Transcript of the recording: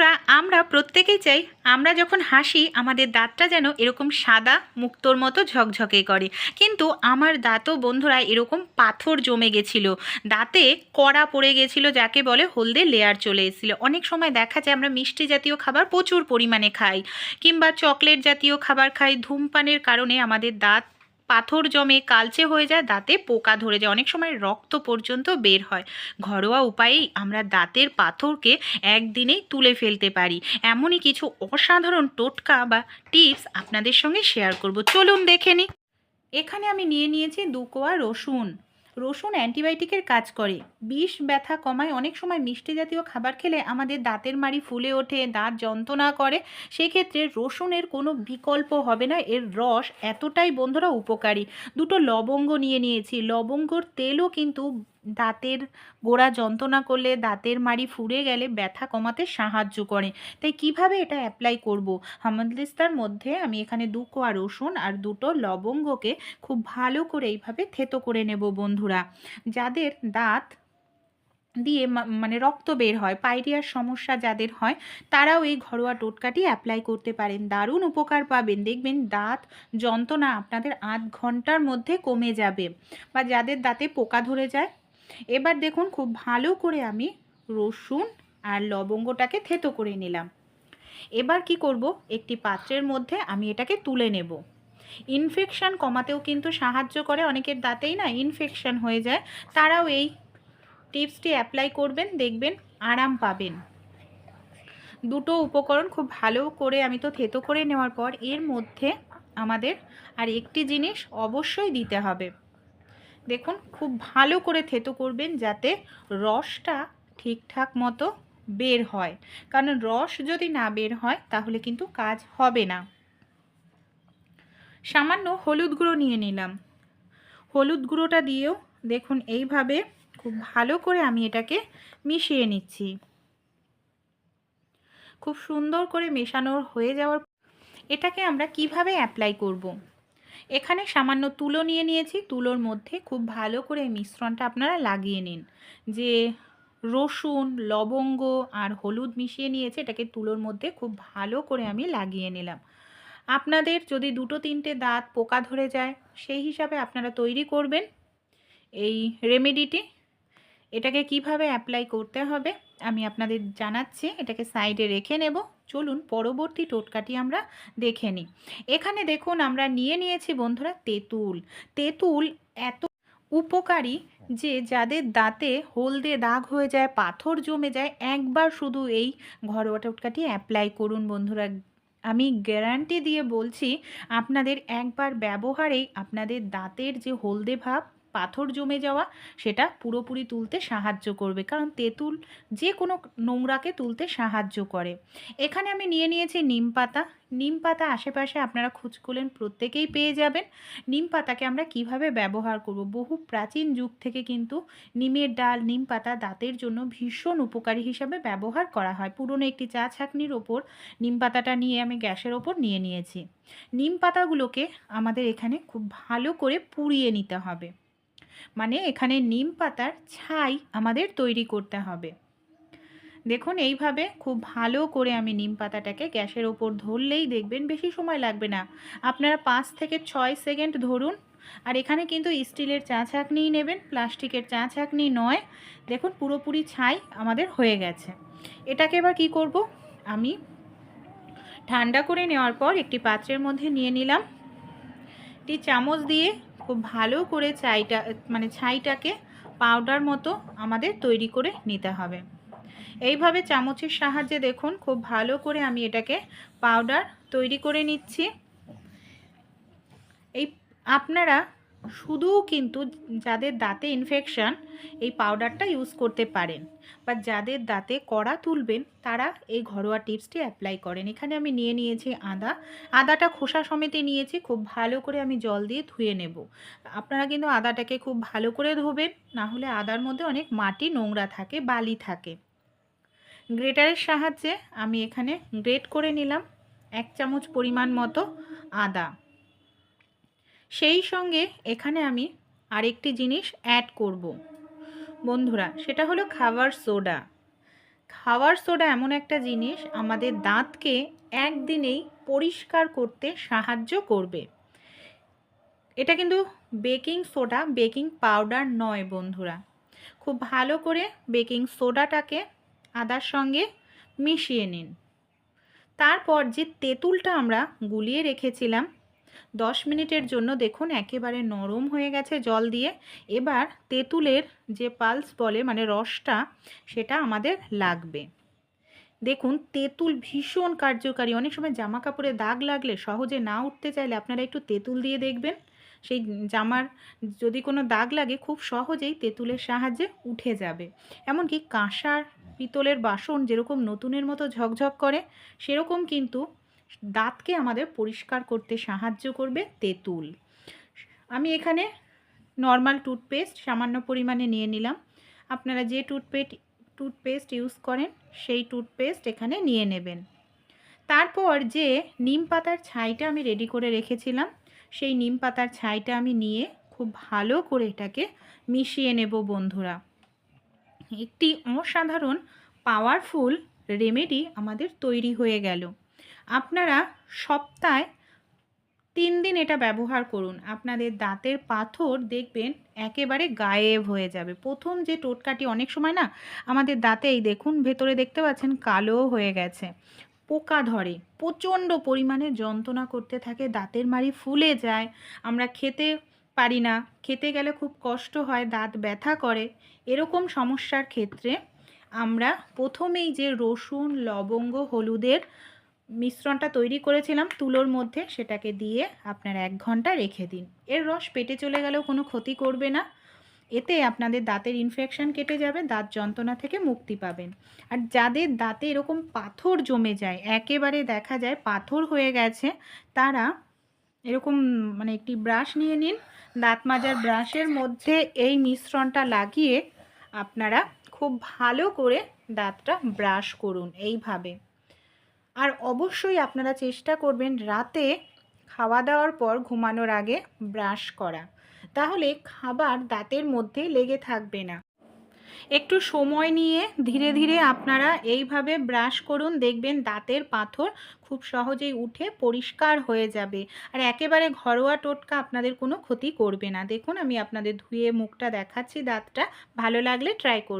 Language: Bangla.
বন্ধুরা, আমরা প্রত্যেকেই চাই আমরা যখন হাসি, আমাদের দাঁতটা যেন এরকম সাদা, মুক্তোর মতো ঝকঝকে করে। কিন্তু আমার দাঁতও বন্ধুরা এরকম পাথর জমে গেছিল। দাঁতে কড়া পড়ে গেছিল, যাকে বলে হলদে লেয়ার চলে এসেছিল। অনেক সময় দেখা যায় আমরা মিষ্টি জাতীয় খাবার প্রচুর পরিমাণে খাই, কিংবা চকলেট জাতীয় খাবার খাই। ধূমপানের কারণে আমাদের দাঁত পাথর জমে কালচে হয়ে যায়, দাঁতে পোকা ধরে যায়। অনেক সময় রক্ত পর্যন্ত বের হয়। ঘরোয়া উপায়েই আমরা দাঁতের পাথরকে একদিনেই তুলে ফেলতে পারি। এমনই কিছু অসাধারণ টোটকা বা টিপস আপনাদের সঙ্গে শেয়ার করব। চলুন দেখে নিই। এখানে আমি নিয়ে নিয়েছি দু কোয়া রসুন। রসুন অ্যান্টিবায়োটিকের কাজ করে। বিষ ব্যথা কমায়, অনেক সময় মিষ্টি জাতীয় খাবার খেলে আমাদের দাঁতের মাড়ি ফুলে ওঠে, দাঁত যন্ত্রণা করে। সেক্ষেত্রে রসুনের কোনো বিকল্প হবে না, এর রস এতটাই বন্ধুরা উপকারী। দুটো লবঙ্গ নিয়ে নিয়েছি। লবঙ্গর তেলও কিন্তু দাঁতের গোড়া যন্ত্রণা করলে দাঁতের মাড়ি ফুরে গেলে ব্যথা কমাতে সাহায্য করে। তাই কীভাবে এটা অ্যাপ্লাই করব? হামাদিস্তার মধ্যে আমি এখানে দু কোয়া রসুন আর দুটো লবঙ্গকে খুব ভালো করে এইভাবে থেতো করে নেব বন্ধুরা। যাদের দাঁত দিয়ে মানে রক্ত বের হয় পাইরিয়ার সমস্যা যাদের হয়, তারাও এই ঘরোয়া টোটকাটি অ্যাপ্লাই করতে পারেন। দারুণ উপকার পাবেন। দেখবেন দাঁত যন্ত্রণা আপনাদের আধ ঘণ্টার মধ্যে কমে যাবে। বা যাদের দাঁতে পোকা ধরে যায় এবার দেখুন খুব ভালো করে আমি রসুন আর লবঙ্গটাকে থেতো করে নিলাম। এবার কি করব? একটি পাত্রের মধ্যে আমি এটাকে তুলে নেব। ইনফেকশান কমাতেও কিন্তু সাহায্য করে, অনেকের দাঁতেই না ইনফেকশান হয়ে যায়। তারাও এই টিপসটি অ্যাপ্লাই করবেন, দেখবেন, আরাম পাবেন। দুটো উপকরণ খুব ভালো করে আমি তো থেতো করে নেওয়ার পর এর মধ্যে আমাদের আর একটি জিনিস অবশ্যই দিতে হবে। দেখুন, খুব ভালো করে থেতো করবেন যাতে রসটা ঠিকঠাক মতো বের হয়। কারণ রস যদি না বের হয়, তাহলে কিন্তু কাজ হবে না। সামান্য হলুদ গুঁড়ো নিয়ে নিলাম। হলুদ গুঁড়োটা দিয়েও দেখুন, এইভাবে খুব ভালো করে আমি এটাকে মিশিয়ে নিচ্ছি। খুব সুন্দর করে মেশানো হয়ে যাওয়ার এটাকে আমরা কীভাবে অ্যাপ্লাই করব। এখানে সামান্য তুলো নিয়ে নিয়েছি। তুলোর মধ্যে খুব ভালো করে মিশ্রণটা আপনারা লাগিয়ে নিন। যে রসুন, লবঙ্গ আর হলুদ মিশিয়ে নিয়েছে, এটাকে তুলোর মধ্যে খুব ভালো করে আমি লাগিয়ে নিলাম। আপনাদের যদি দুটো তিনটে দাঁত পোকা ধরে যায়, সেই হিসাবে আপনারা তৈরি করবেন। এই রেমেডিটি এটাকে কীভাবে অ্যাপ্লাই করতে হবে, আমি আপনাদের জানাচ্ছি, এটাকে সাইডে রেখে নেব। চলুন পরবর্তী টোটকাটি আমরা দেখে নিই। এখানে দেখুন আমরা নিয়ে নিয়েছি বন্ধুরা তেঁতুল। তেঁতুল এত উপকারী যে যাদের দাঁতে হলদে দাগ হয়ে যায়, পাথর জমে যায়, একবার শুধু এই ঘরোয়া টোটকাটি অ্যাপ্লাই করুন বন্ধুরা। আমি গ্যারান্টি দিয়ে বলছি, আপনাদের একবার ব্যবহারেই আপনাদের দাঁতের যে হলদে ভাব পাথর জমে যাওয়া, সেটা পুরোপুরি তুলতে সাহায্য করবে। কারণ তেঁতুল যে কোনো নোংরাকে তুলতে সাহায্য করে। এখানে আমি নিয়ে নিয়েছি নিম পাতা। নিম পাতা আশেপাশে আপনারা খোঁজ করলেন, প্রত্যেকেই পেয়ে যাবেন। নিম পাতাকে আমরা কীভাবে ব্যবহার করব? বহু প্রাচীন যুগ থেকে কিন্তু নিমের ডাল, নিম পাতা দাঁতের জন্য ভীষণ উপকারী হিসাবে ব্যবহার করা হয়। পুরনো একটি চা ছাঁকনির ওপর নিম পাতাটা নিয়ে আমি গ্যাসের ওপর নিয়ে নিয়েছি। নিম পাতাগুলোকে আমাদের এখানে খুব ভালো করে পুড়িয়ে নিতে হবে। মানে এখানে নিম পাতার ছাই আমাদের তৈরি করতে হবে। দেখুন, এইভাবে খুব ভালো করে আমি নিম পাতাটাকে গ্যাসের ওপর ধরলেই দেখবেন বেশি সময় লাগবে না। আপনারা পাঁচ থেকে ছয় সেকেন্ড ধরুন, আর এখানে কিন্তু স্টিলের চা ছাঁকনিই নেবেন, প্লাস্টিকের চা ছাঁকনি নয়। দেখুন, পুরোপুরি ছাই আমাদের হয়ে গেছে। এটাকে এবার কি করব? আমি ঠান্ডা করে নেওয়ার পর একটি পাত্রের মধ্যে নিয়ে নিলাম। একটি চামচ দিয়ে খুব ভালো করে চাইটা মানে ছাইটাকে পাউডার মতো আমাদের তৈরি করে নিতে হবে। এইভাবে চামচের সাহায্যে দেখুন, খুব ভালো করে আমি এটাকে পাউডার তৈরি করে নিচ্ছি। এই, আপনারা শুধু কিন্তু যাদের দাঁতে ইনফেকশান এই পাউডারটা ইউজ করতে পারেন। বা যাদের দাঁতে কড়া তুলবেন, তারা এই ঘরোয়া টিপসটি অ্যাপ্লাই করেন। এখানে আমি নিয়ে নিয়েছি আদা। আদাটা খোসা সমেতে নিয়েছি, খুব ভালো করে আমি জল দিয়ে ধুয়ে নেব। আপনারা কিন্তু আদাটাকে খুব ভালো করে ধোবেন, না হলে আদার মধ্যে অনেক মাটি, নোংরা থাকে, বালি থাকে। গ্রেটারের সাহায্যে আমি এখানে গ্রেট করে নিলাম এক চামচ পরিমাণ মতো আদা। সেই সঙ্গে এখানে আমি আরেকটি জিনিস অ্যাড করব। বন্ধুরা, সেটা হলো খাবার সোডা। খাওয়ার সোডা এমন একটা জিনিস আমাদের দাঁতকে একদিনেই পরিষ্কার করতে সাহায্য করবে। এটা কিন্তু বেকিং সোডা, বেকিং পাউডার নয় বন্ধুরা। খুব ভালো করে বেকিং সোডাটাকে আদার সঙ্গে মিশিয়ে নিন। তারপর যে তেঁতুলটা আমরা গুলিয়ে রেখেছিলাম দশ মিনিটের জন্য দেখুন একেবারে নরম হয়ে গেছে জল দিয়ে। এবার তেঁতুলের যে পালস বলে মানে রসটা, সেটা আমাদের লাগবে। দেখুন, তেঁতুল ভীষণ কার্যকারী। অনেক সময় জামা কাপড়ে দাগ লাগলে সহজে না উঠতে চাইলে আপনারা একটু তেঁতুল দিয়ে দেখবেন। সেই জামার যদি কোনো দাগ লাগে, খুব সহজেই তেঁতুলের সাহায্যে উঠে যাবে। এমনকি কাঁসার পিতলের বাসন যেরকম নতুনের মতো ঝকঝক করে, সেরকম কিন্তু দাঁতকে আমাদের পরিষ্কার করতে সাহায্য করবে তেঁতুল। আমি এখানে নর্মাল টুথপেস্ট সামান্য পরিমাণে নিয়ে নিলাম। আপনারা যে টুথপেস্ট টুথপেস্ট ইউজ করেন, সেই টুথপেস্ট এখানে নিয়ে নেবেন। তারপর যে নিম পাতার ছাইটা আমি রেডি করে রেখেছিলাম, সেই নিম পাতার ছাইটা আমি নিয়ে খুব ভালো করে এটাকে মিশিয়ে নেব বন্ধুরা। একটি অসাধারণ পাওয়ারফুল রেমেডি আমাদের তৈরি হয়ে গেল। আপনারা সপ্তাহে তিন দিন এটা ব্যবহার করুন। আপনাদের দাঁতের পাথর দেখবেন একেবারে গায়েব হয়ে যাবে। প্রথম যে টোটকাটি অনেক সময় না আমাদের দাঁতে এই দেখুন, ভেতরে দেখতে পাচ্ছেন কালো হয়ে গেছে। পোকা ধরে, প্রচণ্ড পরিমাণে যন্ত্রণা করতে থাকে, দাঁতের মাড়ি ফুলে যায়, আমরা খেতে পারি না, খেতে গেলে খুব কষ্ট হয়, দাঁত ব্যথা করে, এরকম সমস্যার ক্ষেত্রে আমরা প্রথমেই যে রসুন, লবঙ্গ, হলুদের মিশ্রণটা তৈরি করেছিলাম তুলোর মধ্যে, সেটাকে দিয়ে আপনার এক ঘণ্টা রেখে দিন। এর রস পেটে চলে গেলেও কোনো ক্ষতি করবে না। এতে আপনাদের দাঁতের ইনফেকশান কেটে যাবে, দাঁত যন্ত্রণা থেকে মুক্তি পাবেন। আর যাদের দাঁতে এরকম পাথর জমে যায়, একেবারে দেখা যায় পাথর হয়ে গেছে, তারা এরকম মানে একটি ব্রাশ নিয়ে নিন। দাঁত মাজার ব্রাশের মধ্যে এই মিশ্রণটা লাগিয়ে আপনারা খুব ভালো করে দাঁতটা ব্রাশ করুন এইভাবে। আর অবশ্যই আপনারা চেষ্টা করবেন রাতে খাওয়া দাওয়ার পর ঘুমানোর আগে ব্রাশ করা। তাহলে খাবার দাঁতের মধ্যে লেগে থাকবে না। একটু সময় নিয়ে ধীরে ধীরে আপনারা এইভাবে ব্রাশ করুন, দেখবেন দাঁতের পাথর খুব সহজেই উঠে পরিষ্কার হয়ে যাবে। আর একেবারে ঘরোয়া টোটকা আপনাদের কোনো ক্ষতি করবে না। দেখুন, আমি আপনাদের ধুয়ে মুখটা দেখাচ্ছি, দাঁতটা ভালো লাগলে ট্রাই করবেন